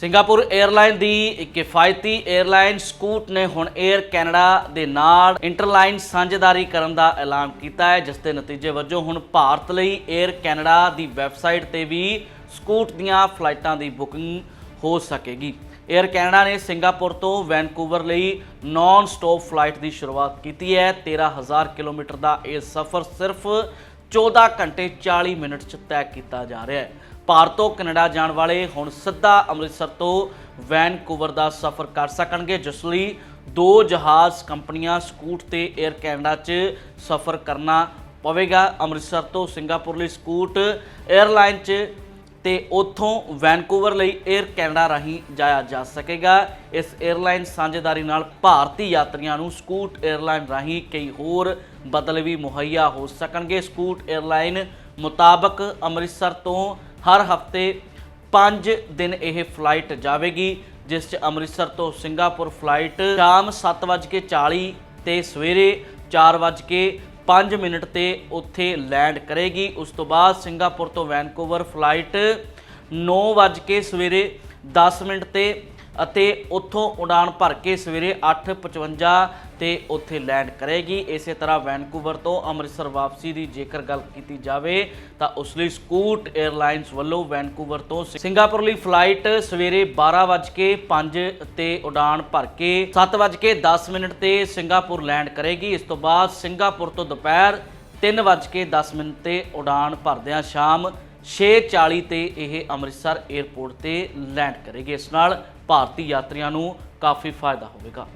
Singapore airline ਦੀ ਕਿਫਾਇਤੀ airline ਸਕੂਟ ਨੇ ਹੁਣ 에ਅਰ ਕੈਨੇਡਾ ਦੇ ਨਾਲ ਇੰਟਰਲਾਈਨ ਸਾਂਝੇਦਾਰੀ ਕਰਨ ਦਾ ਐਲਾਨ ਕੀਤਾ ਹੈ, ਜਿਸ ਦੇ ਨਤੀਜੇ ਵਜੋਂ ਹੁਣ ਭਾਰਤ ਲਈ 에ਅਰ ਕੈਨੇਡਾ ਦੀ ਵੈਬਸਾਈਟ ਤੇ ਵੀ ਸਕੂਟ ਦੀਆਂ ਫਲਾਈਟਾਂ ਦੀ ਬੁਕਿੰਗ ਹੋ ਸਕੇਗੀ। 에ਅਰ ਕੈਨੇਡਾ ਨੇ ਸਿੰਗਾਪੁਰ ਤੋਂ ਵੈਨਕੂਵਰ ਲਈ ਨਾਨ ਸਟਾਪ ਫਲਾਈਟ ਦੀ ਸ਼ੁਰੂਆਤ ਕੀਤੀ ਹੈ। 13000 ਕਿਲੋਮੀਟਰ ਦਾ ਇਹ ਸਫ਼ਰ ਸਿਰਫ 14 ਘੰਟੇ 40 ਮਿੰਟ 'ਚ ਤੈਅ ਕੀਤਾ ਜਾ ਰਿਹਾ ਹੈ। ਭਾਰਤ ਤੋਂ ਕੈਨੇਡਾ ਜਾਣ ਵਾਲੇ ਹੁਣ ਸਿੱਧਾ ਅੰਮ੍ਰਿਤਸਰ ਤੋਂ ਵੈਨਕੂਵਰ ਦਾ ਸਫ਼ਰ ਕਰ ਸਕਣਗੇ, ਜਿਸ ਲਈ ਦੋ ਜਹਾਜ਼ ਕੰਪਨੀਆਂ ਸਕੂਟ ਤੇ 에ਅਰ ਕੈਨੇਡਾ 'ਚ ਸਫ਼ਰ ਕਰਨਾ ਪਵੇਗਾ। ਅੰਮ੍ਰਿਤਸਰ ਤੋਂ ਸਿੰਗਾਪੁਰ ਲਈ ਸਕੂਟ 에ਅਰਲਾਈਨ 'ਚ ਤੇ ਉੱਥੋਂ ਵੈਨਕੂਵਰ ਲਈ 에ਅਰ ਕੈਨੇਡਾ ਰਾਹੀਂ ਜਾਇਆ ਜਾ ਸਕੇਗਾ। ਇਸ 에ਅਰਲਾਈਨ ਸਾਂਝੇਦਾਰੀ ਨਾਲ ਭਾਰਤੀ ਯਾਤਰੀਆਂ ਨੂੰ ਸਕੂਟ 에ਅਰਲਾਈਨ ਰਾਹੀਂ ਕਈ ਹੋਰ ਬਦਲ ਵੀ ਮੁਹੱਈਆ ਹੋ ਸਕਣਗੇ। ਸਕੂਟ 에ਅਰਲਾਈਨ ਮੁਤਾਬਕ ਅੰਮ੍ਰਿਤਸਰ ਤੋਂ ਹਰ ਹਫ਼ਤੇ 5 ਦਿਨ ਇਹ ਫਲਾਈਟ ਜਾਵੇਗੀ, ਜਿਸ 'ਚ ਅੰਮ੍ਰਿਤਸਰ ਤੋਂ ਸਿੰਗਾਪੁਰ ਫਲਾਈਟ ਸ਼ਾਮ 7:40 ਤੇ ਸਵੇਰੇ 4:00 4:05 ਮਿੰਟ ਤੇ ਉੱਥੇ ਲੈਂਡ ਕਰੇਗੀ। ਉਸ ਤੋਂ ਬਾਅਦ ਸਿੰਗਾਪੁਰ ਤੋਂ ਵੈਨਕੂਵਰ ਫਲਾਈਟ 9 ਵਜੇ ਸਵੇਰੇ 10 ਮਿੰਟ ਤੇ ਅਤੇ ਉੱਥੋਂ ਉਡਾਨ ਭਰ ਕੇ ਸਵੇਰੇ 8:55 ਤੇ ਉੱਥੇ ਲੈਂਡ ਕਰੇਗੀ। ਇਸੇ ਤਰ੍ਹਾਂ ਵੈਨਕੂਵਰ ਤੋਂ ਅੰਮ੍ਰਿਤਸਰ ਵਾਪਸੀ ਦੀ ਜੇਕਰ ਗੱਲ ਕੀਤੀ ਜਾਵੇ ਤਾਂ ਉਸ ਲਈ ਸਕੂਟ 에ਅਰਲਾਈਨਸ ਵੱਲੋਂ ਵੈਨਕੂਵਰ ਤੋਂ ਸਿੰਗਾਪੁਰ ਲਈ ਫਲਾਈਟ ਸਵੇਰੇ 12:05 ਤੇ ਉਡਾਨ ਭਰ ਕੇ 7:10 ਮਿੰਟ ਤੇ ਸਿੰਗਾਪੁਰ ਲੈਂਡ ਕਰੇਗੀ। ਇਸ ਤੋਂ ਬਾਅਦ ਸਿੰਗਾਪੁਰ ਤੋਂ ਦੁਪਹਿਰ 3:10 ਮਿੰਟ ਤੇ ਉਡਾਨ ਭਰਦਿਆਂ ਸ਼ਾਮ 6:40 ਤੇ ਇਹ ਅੰਮ੍ਰਿਤਸਰ 에ਅਰਪੋਰਟ ਤੇ ਲੈਂਡ ਕਰੇਗੀ। ਇਸ ਨਾਲ ਭਾਰਤੀ ਯਾਤਰੀਆਂ ਨੂੰ ਕਾਫੀ ਫਾਇਦਾ ਹੋਵੇਗਾ।